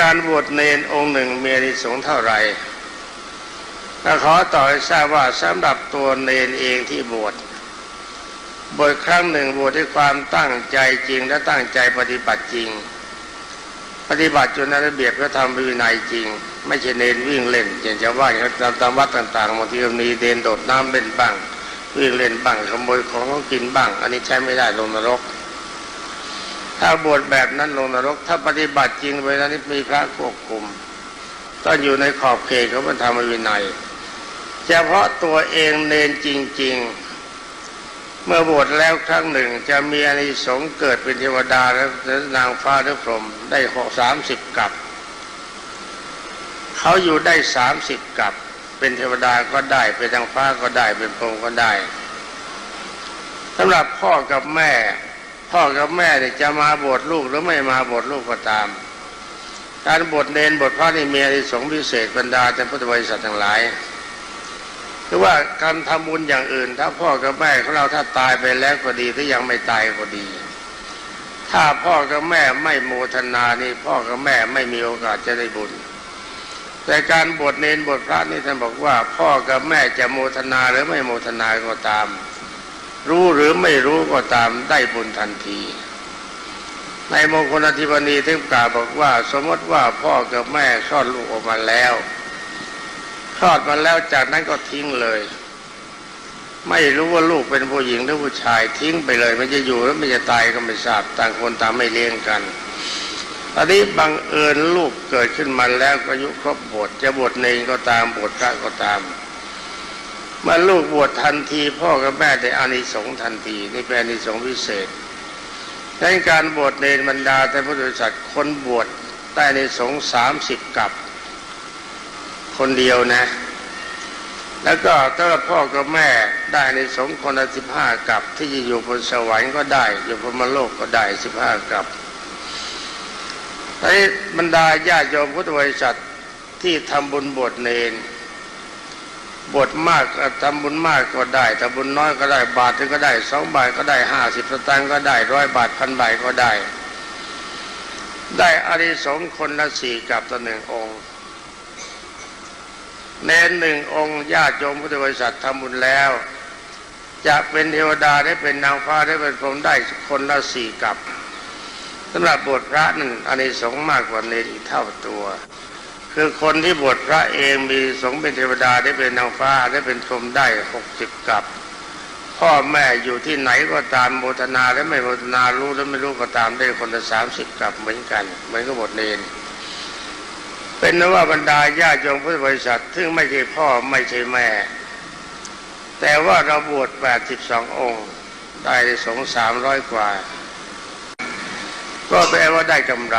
การบวชเนนองค์หนึ่งมีอนิสงส์เท่าไหร่ก็ขอต่อให้ทราบว่าสำหรับตัวเนนเองที่บวชบวชครั้งหนึ่งบวชด้วยความตั้งใจจริงและตั้งใจปฏิบัติจริง ปฏิบัติจนระเบียบพระธรรมวินัยจริง ไม่ใช่เนนวิ่งเล่นอย่างชาวบ้านเขาตามตามวัดต่างๆบางทีก็มีเดนโดดน้ำเล่นบ้างวิ่งเล่นบ้างขโมยของเขากินบ้าง อันนี้ใช้ไม่ได้ลงนรก ถ้าบวชแบบนั้นลงนรก ถ้าปฏิบัติจริงเวลานี้มีพระควบคุมต้องอยู่ในขอบเขตของพระธรรมวินัยเฉพาะตัวเองเนนจริง ๆ เมื่อบวชแล้วครั้งหนึ่ง จะมีอานิสงส์เกิดเป็นเทวดาและนางฟ้าหรือพรหมได้หกสามสิบกับเขาอยู่ได้สามสิบกับ เป็นเทวดาก็ได้ เป็นนางฟ้าก็ได้เป็นพรหมก็ได้สำหรับพ่อกับแม่ พ่อกับแม่เนี่ยจะมาบวชลูกหรือไม่มาบวชลูกก็ตาม การบวชเนนบวชพระนี่มีอานิสงพิเศษบรรดาแต่พุทธบริษัททั้งหลายคือว่าการทำบุญอย่างอื่น ถ้าพ่อกับแม่ของเราถ้าตายไปแล้วก็ดีถ้ายังไม่ตายก็ดี ถ้าพ่อกับแม่ไม่โมทนานี่พ่อกับแม่ไม่มีโอกาสจะได้บุญ แต่การบวชเนนบวชพระนี่ท่านบอกว่า พ่อกับแม่จะโมทนาหรือไม่โมทนาก็ตาม รู้หรือไม่รู้ก็ตามได้บุญทันที ในมงคลอธิบดีท่านกล่าวบอกว่า สมมติว่าพ่อกับแม่คลอดลูกออกมาแล้วคลอดมาแล้วจากนั้นก็ทิ้งเลย ไม่รู้ว่าลูกเป็นผู้หญิงหรือผู้ชายทิ้งไปเลย มันจะอยู่แล้วมันจะตายก็ไม่ทราบต่างคนต่างไม่เลี้ยงกันตอนนี้บังเอิญลูกเกิดขึ้นมาแล้วก็อายุครบบวชจะบวชเนงก็ตามบวชพระก็ตาม เมื่อลูกบวชทันที พ่อกับแม่ได้อานิสงส์ทันทีนี่เป็นอานิสงส์พิเศษในการบวชเนรบรรดาแต่พุทธบริษัทคนบวชได้อานิสงส์สามสิบกับคนเดียวนะ แล้วก็ถ้าพ่อกับแม่ได้ในสงส์คนละสิบห้ากับ ที่จะอยู่บนสวรรค์ก็ได้ อยู่พรหมโลกก็ได้สิบห้ากับไอ้บรรดาญาติโยมพุทธบริษัทที่ทำบุญบวชเนร บวชมากทำบุญมากก็ได้ทำบุญน้อยก็ได้บาทนึงก็ได้สองบาทก็ได้ห้าสิบสตางค์ก็ได้ร้อยบาทพันบาทก็ได้ ได้อานิสงคนละสี่กับต่อหนึ่งองค์เนนหนึ่งองค์ญาติโยมพุทธบริษัททำบุญแล้ว จะเป็นเทวดาได้เป็นนางฟ้าได้เป็นพรหมได้คนละสี่กับสำหรับบวชพระนั่นอานิสงมากกว่าเนรอีกเท่าตัว คือคนที่บวชพระเองมีสงฆ์เป็นเทวดาได้เป็นนางฟ้าได้เป็นพรหมได้หกสิบกับ พ่อแม่อยู่ที่ไหนก็ตามโมทนาและไม่โมทนารู้และไม่รู้ก็ตามได้คนละสามสิบกับเหมือนกันเหมือนกับบวชเนรเป็นนว่าบรรดาญาติโยมพุทธบริษัทซึ่งไม่ใช่พ่อไม่ใช่แม่ แต่ว่าเราบวชแปดสิบสององค์ ได้สงสามร้อยกว่า ก็แปลว่าได้กำไร